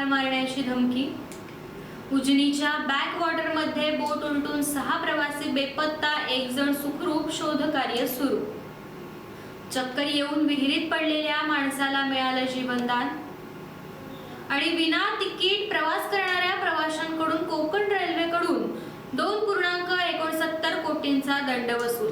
ठार मारण्याची धमकी. उजनीच्या बॅकवॉटरमध्ये बोट उलटून सहा प्रवासी बेपत्ता एक जण सुखरूप शोध कार्य सुरू. चक्कर येऊन विहिरीत पडलेल्या माणसाला मिळालं जीवनदान. आणि विना तिकीट प्रवास करणाऱ्या प्रवाशांकडून कोकण रेल्वेकडून दोन पूर्णांक एकोणसत्तर कोटींचा दंड वसूल.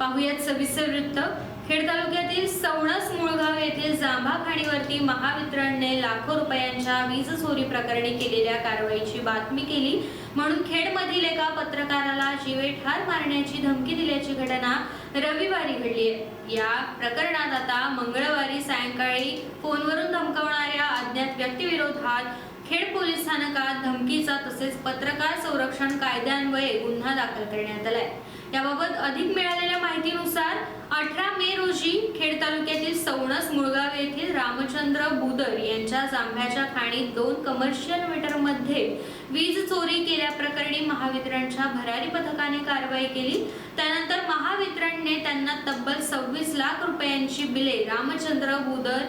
पाहुयात सविस्तर वृत्त. खेड तालुक्यातील सवणस मुळगाव येथील जांभा खाणीवरती महावितरणने लाखो रुपयांच्या वीज चोरी प्रकरणी केलेल्या कारवाईची बातमी केली. म्हणून खेडमधील एका पत्रकाराला जीवे ठार मारण्याची धमकी दिल्याची घटना रविवारी घडली आहे या प्रकरणात आता मंगळवारी सायंकाळी फोनवरून धमकावणाऱ्या अज्ञात व्यक्तीविरोधात खेड पोलीस स्थानकात धमकीचा तसेच पत्रकार संरक्षण कायद्यान्वये गुन्हा दाखल करण्यात आलाय. याबाबत अधिक मिळालेल्या माहितीनुसार अठरा मे रोजी खेड तालुक्यातील सवणस मुळगाव येथील रामचंद्र बुदर यांच्या जांभ्याच्या खाणीत दोन कमर्शियल मीटरमध्ये वीज चोरी केल्याप्रकरणी महावितरणच्या भरारी पथकाने कारवाई केली. त्यानंतर महावितरणने त्यांना तब्बल सव्वीस लाख रुपयांची बिले रामचंद्र बुदर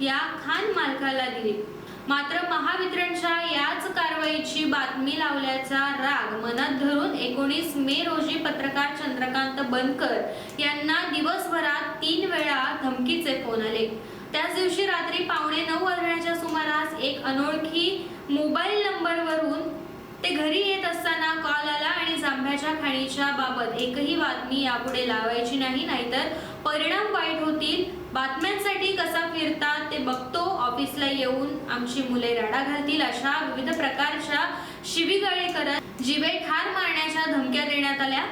या खान मालकाला दिली. मात्र महावितरणच्या याच कारवाईची बातमी लावल्याचा राग मनात धरून एकोणीस मे रोजी पत्रकार चंद्रकांत बनकर यांना दिवसभरात तीन वेळा धमकीचे फोन आले. त्याच दिवशी रात्री पावणे नऊ वाजण्याच्या सुमारास एक अनोळखी मोबाईल नंबरवरून ते घरी येत असताना कॉल आला आणि जांभ्याच्या खाणीच्या बाबत एकही बातमी यापुढे लावायची नाही नाहीतर परिणाम वाईट होतील. बातम्यांसाठी कसा फिरतात ते बघतो. ऑफिसला येऊन आमची मुले राडा घालतील अशा विविध प्रकारच्या शिबिगाळे करत जिवे ठार मारण्याच्या धमक्या देण्यात आल्या.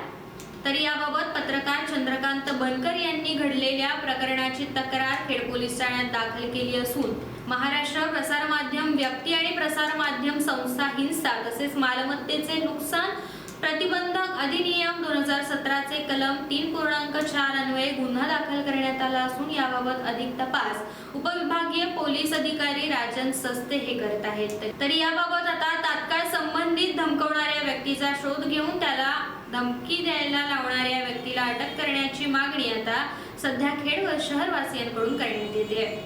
तर याबाबत पत्रकार चंद्रकांत बनकर यांनी घडलेल्या प्रकरणाची तक्रार खेड पोलीस ठाण्यात दाखल केली असून महाराष्ट्र प्रसार माध्यम व्यक्ती आणि प्रसार माध्यम संस्था हिंसा तसेच मालमत्तेचे नुकसान प्रतिबंधक अधिनियम दोन हजार सतराचे कलम तीन पूर्णांक चार अन्वये गुन्हा दाखल करण्यात आला असून याबाबत अधिक तपास उपविभागीय पोलीस अधिकारी राजन सस्ते हे करत आहेत. तर याबाबत आता तात्काळ संबंधित धमकवणाऱ्या व्यक्तीचा शोध घेऊन त्याला धमकी द्यायला लावणाऱ्या व्यक्तीला अटक करण्याची मागणी आता सध्या खेड व शहरवासियांकडून करण्यात येते.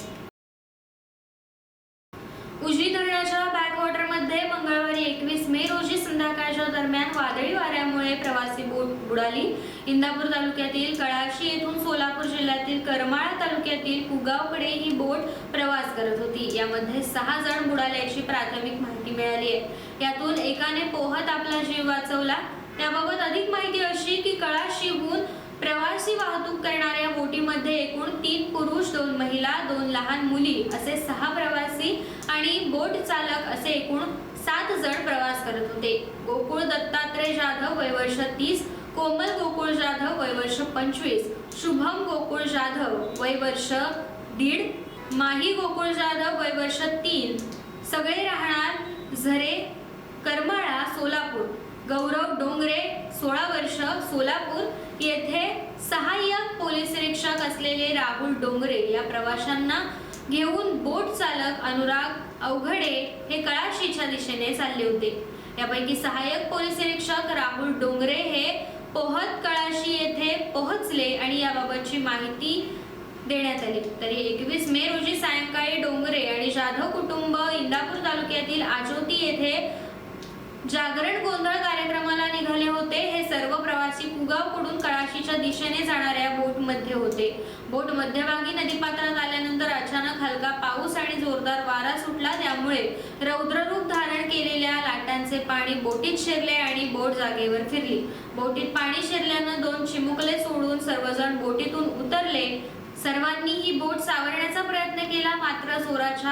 उजनी धरणाच्या बॅकवॉटरमध्ये मंगळवारी एकवीस मे रोजी संध्याकाळच्या दरम्यान वादळी वाऱ्यामुळे प्रवासी बोट बुडाली. इंदापूर तालुक्यातील कळाशी येथून सोलापूर जिल्ह्यातील करमाळा तालुक्यातील कुगावकडे ही बोट प्रवास करत होती. यामध्ये सहा जण बुडाल्याची प्राथमिक माहिती मिळाली आहे. यातून एकाने पोहत आपला जीव वाचवला. त्याबाबत अधिक माहिती अशी की कळाशीहून प्रवासी वाहतूक करणाऱ्या बोटीमध्ये एकूण तीन महिला दोन लहान मुली असे सहा प्रवासी आणि बोट चालक असे एकूण सात जण प्रवास करत होते. गोकुळ दत्तात्रय जाधव वय वर्ष तीस कोमल गोकुळ जाधव वय वर्ष पंचवीस शुभम गोकुळ जाधव वय वर्ष दीड माही गोकुळ जाधव वय वर्ष तीन. सगळे राहणार झरे करमाळा सोलापूर. गौरव डोंगरे सोळा वर्ष सोलापूर येथे सहाय्यक पोलीस निरीक्षक असलेले राहुल डोंगरे या प्रवाशांना घेऊन बोट चालक अनुराग अवघडे हे कळाशीच्या दिशेने चालले होते. यापैकी सहाय्यक पोलीस निरीक्षक राहुल डोंगरे हे पोहत कळाशी येथे पोहोचले आणि याबाबतची माहिती देण्यात आली. तरी एकवीस मे रोजी सायंकाळी डोंगरे आणि जाधव कुटुंब इंदापूर तालुक्यातील आजोती येथे जागरण गोंधळ कार्यक्रमाला निघाले होते. हे सर्व प्रवासी कुगावकडून कळाशीच्या दिशेने जाणाऱ्या बोटमध्ये होते. बोट मध्यभागी नदीपात्रात आल्यानंतर अचानक हलका पाऊस आणि जोरदार वारा सुटला. त्यामुळे रौद्ररूप धारण केलेल्या लाटांचे पाणी बोटीत शिरले आणि बोट जागेवर फिरली. बोटीत पाणी शिरल्यानं दोन चिमुकले सोडून सर्वजण बोटीतून उतरले. सर्वांनी ही बोट सावरण्याचा प्रयत्न केला. मात्र जोराच्या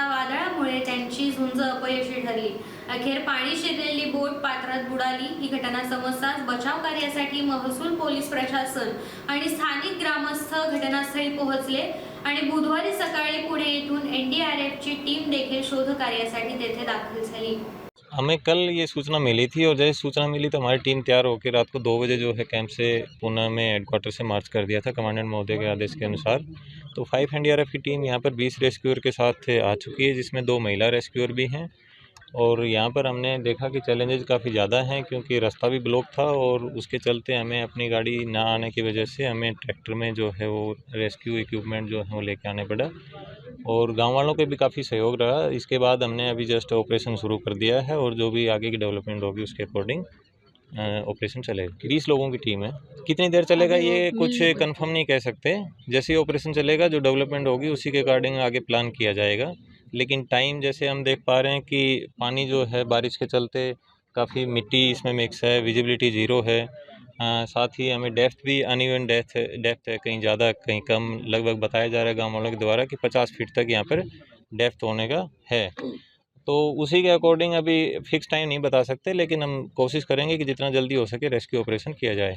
वादळामुळे त्यांची झुंज अपयशी ठरली. अखेर पाणी शिरलेली बोट पात्रात बुडाली. ही घटना समजताच बचाव कार्यासाठी महसूल पोलीस प्रशासन आणि स्थानिक ग्रामस्थ घटनास्थळी पोहोचले आणि बुधवारी सकाळी पुणे येथून एनडीआरएफची टीम देखील शोध कार्यासाठी तेथे दाखल झाली. हमें कल ये सूचना मिली थी और जैसे सूचना मिली तो हमारी टीम तैयार होकर रात को दो बजे जो है कैंप से पुणे में हेडक्वार्टर से मार्च कर दिया था कमांडेंट महोदय के आदेश के अनुसार। तो फाइव एन की टीम यहाँ पर बीस रेस्क्यूअर के साथ आ चुकी है, जिसमें दो महिला रेस्क्यूअर भी हैं। और यहाँ पर हमने देखा कि चैलेंजेस काफ़ी ज़्यादा हैं क्योंकि रास्ता भी ब्लॉक था और उसके चलते हमें अपनी गाड़ी ना आने की वजह से हमें ट्रैक्टर में जो है वो रेस्क्यू इक्विपमेंट जो है वो लेके आने पड़ा। और गाँव वालों के भी काफ़ी सहयोग रहा। इसके बाद हमने अभी जस्ट ऑपरेशन शुरू कर दिया है और जो भी आगे की डेवलपमेंट होगी उसके अकॉर्डिंग ऑपरेशन चलेगा। बीस लोगों की टीम है। कितनी देर चलेगा ये कुछ कंफर्म नहीं कह सकते। जैसे ही ऑपरेशन चलेगा जो डेवलपमेंट होगी उसी के अकॉर्डिंग आगे प्लान किया जाएगा। लेकिन टाइम जैसे हम देख पा रहे हैं कि पानी जो है बारिश के चलते काफ़ी मिट्टी इसमें मिक्स है विजिबिलिटी ज़ीरो है। अ, साथ ही हमें डेप्थ भी अनइवन डेप्थ डेप्थ है कहीं ज़्यादा कहीं कम लगभग बताया जा रहा है गाँव वालों के द्वारा कि पचास फीट तक यहाँ पर डेप्थ होने का है। तो उसी के अकॉर्डिंग अभी फिक्स टाइम नहीं बता सकते लेकिन हम कोशिश करेंगे कि जितना जल्दी हो सके रेस्क्यू ऑपरेशन किया जाए।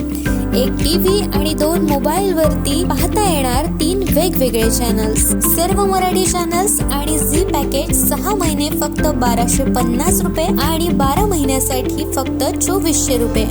एक टीव्ही आणि दोन मोबाईल वरती पाहता येणार तीन वेगवेगळे चॅनल्स सर्व मराठी चॅनल्स आणि झी पॅकेज सहा महिने फक्त बाराशे पन्नास रुपये आणि बारा महिन्यासाठी फक्त चोवीसशे रुपये.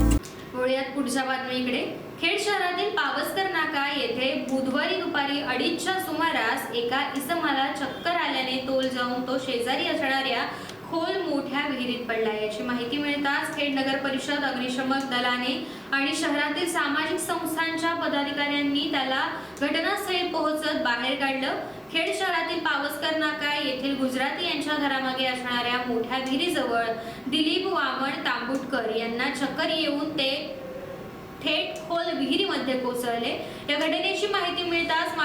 वळूयात पुढच्या बातमीकडे खेड शहरातील पावसकर नाका येथे बुधवारी दुपारी अडीचच्या सुमारास एका इसमाला चक्कर आल्याने तोल जाऊन तो शेजारी असणाऱ्या खोल मोठ्या विहिरीत पडला याची माहिती मिळताच थेट नगर परिषद अग्निशमक दलाने आणि शहरातील सामाजिक संस्थांच्या पदाधिकाऱ्यांनी त्याला घटनास्थळी पोहोचत बाहेर काढलं. खेड शहरातील पावसकर नाका येथील गुजराती यांच्या घरामागे असणाऱ्या मोठ्या विहिरीजवळ दिलीप वामन तांबुटकर यांना चक्कर येऊन ते थेट खोल विहिरीमध्ये कोसळले. या घटनेची माहिती मिळताच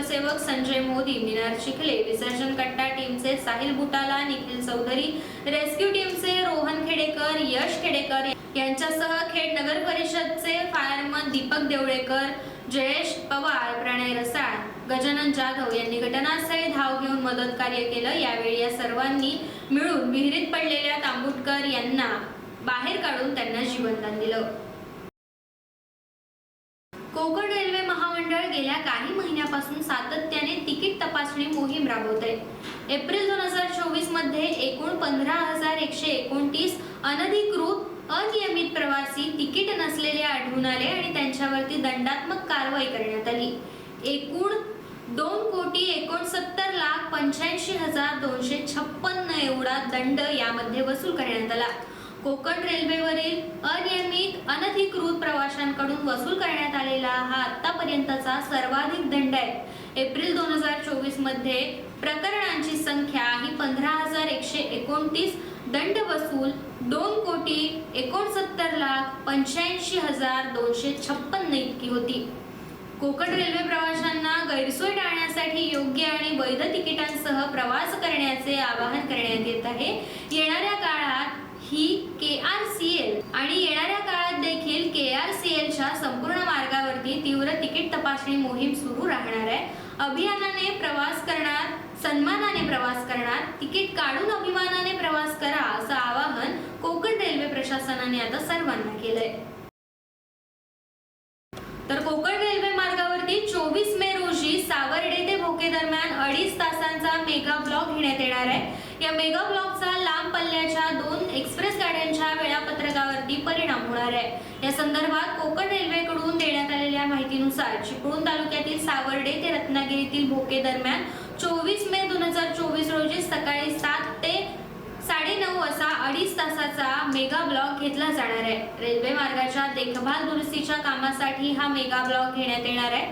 माजी नगरसेवक संजय मोदी मिनार चिखले विसर्जन कट्टा टीमचे साहिल बुटाला निखिल चौधरी रेस्क्यू टीमचे रोहन खेडेकर यश खेडेकर यांच्यासह खेड नगर परिषदचे फायरमन दीपक देवळेकर जयेश पवार प्रणय रसाळ गजानन जाधव यांनी घटनास्थळी धाव घेऊन मदत कार्य केलं. यावेळी या सर्वांनी मिळून विहिरीत पडलेल्या तांबुटकर यांना बाहेर काढून त्यांना जीवनदान दिलं. कोकण रेल्वे गेल्या काही महिन्यापासून सातत्याने तिकीट तपासणी मोहीम राबवत. आहे एप्रिल दोन हजार चोवीसमध्ये एकूण पंधरा हजार एकशे एकोणतीस अनधिकृत अनियमित प्रवासी तिकीट नसलेले आढळून आले आणि त्यांच्यावरती दंडात्मक कारवाई करण्यात आली. एकूण दोन कोटी एकोणसत्तर लाख पंच्याऐंशी हजार दोनशे छप्पन्न एवढा दंड यामध्ये वसूल करण्यात आला. कोकण रेल्वेवरील अनियमित अनधिकृत प्रवाशांकडून वसूल करण्यात आलेला हा आतापर्यंतचा सर्वाधिक दंड आहे. एप्रिल दोन हजार चोवीसमध्ये प्रकरणांची संख्या ही पंधरा हजार एकशे एकोणतीस दंड वसूल दोन कोटी एकोणसत्तर लाख पंच्याऐंशी हजार दोनशे छप्पन्न इतकी होती. कोकण रेल्वे प्रवाशांना गैरसोय टाळण्यासाठी योग्य आणि वैध तिकिटांसह प्रवास करण्याचे आवाहन करण्यात येत आहे. येणाऱ्या काळात ही के आर सी एल आणि येणाऱ्या काळात देखील के आर सी एलच्या संपूर्ण मार्गावरती तीव्र तिकीट तपासणी मोहीम सुरू राहणार आहे. अभियानाने प्रवास करणार सन्मानाने प्रवास करणार तिकीट काढून अभिमानाने प्रवास करा असं आवाहन कोकण रेल्वे प्रशासनाने आता सर्वांना केलंय. तर कोकण रेल्वे मार्गावरती चोवीस मे रोजी सावर्डे ते भोके दरम्यान अडीच तासांचा मेगा ब्लॉक घेण्यात येणार आहे. या मेगा ब्लॉकचा लांब पल्ल्याच्या दोन एक्सप्रेस गाड्यांच्या वेळापत्रकावरती परिणाम होणार आहे. या संदर्भात कोकण रेल्वेकडून देण्यात आलेल्या माहितीनुसार चिपळूण तालुक्यातील सावर्डे ते रत्नागिरीतील भोके दरम्यान चोवीस मे दोन हजार चोवीस रोजी सकाळी सात ते साडेनऊ असा अडीच तासाचा मेगा ब्लॉक घेतला जाणार आहे. रेल्वे मार्गाच्या देखभाल दुरुस्तीच्या कामासाठी हा मेगा ब्लॉक घेण्यात येणार आहे.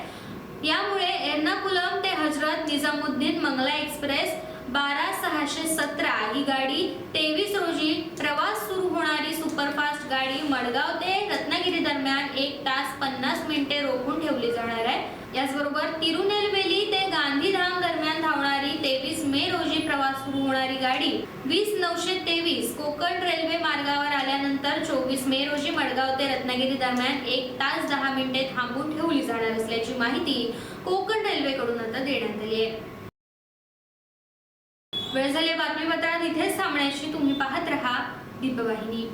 यामुळे एर्नाकुलम ते हजरत निजामुद्दीन मंगला एक्सप्रेस बारा सहाशे सतरा ही गाडी तेवीस रोजी प्रवास सुरू होणारी सुपरफास्ट गाडी मडगाव ते रत्नागिरी दरम्यान एक तास पन्नास मिनिटे रोखून ठेवली जाणार आहे. याचबरोबर तिरुनेलवेली ते गांधीधाम दरम्यान धावणारी तेवीस मे रोजी प्रवास सुरू होणारी गाडी वीस नऊशे तेवीस कोकण रेल्वे मार्गावर आल्यानंतर चोवीस मे रोजी मडगाव ते रत्नागिरी दरम्यान एक तास दहा मिनिटे थांबून ठेवली जाणार असल्याची माहिती कोकण रेल्वेकडून आता देण्यात आली आहे. वेळ झाली बातमीपत्रात. इथेच थांबण्याची तुम्ही पाहत रहा दीपवाहिनी.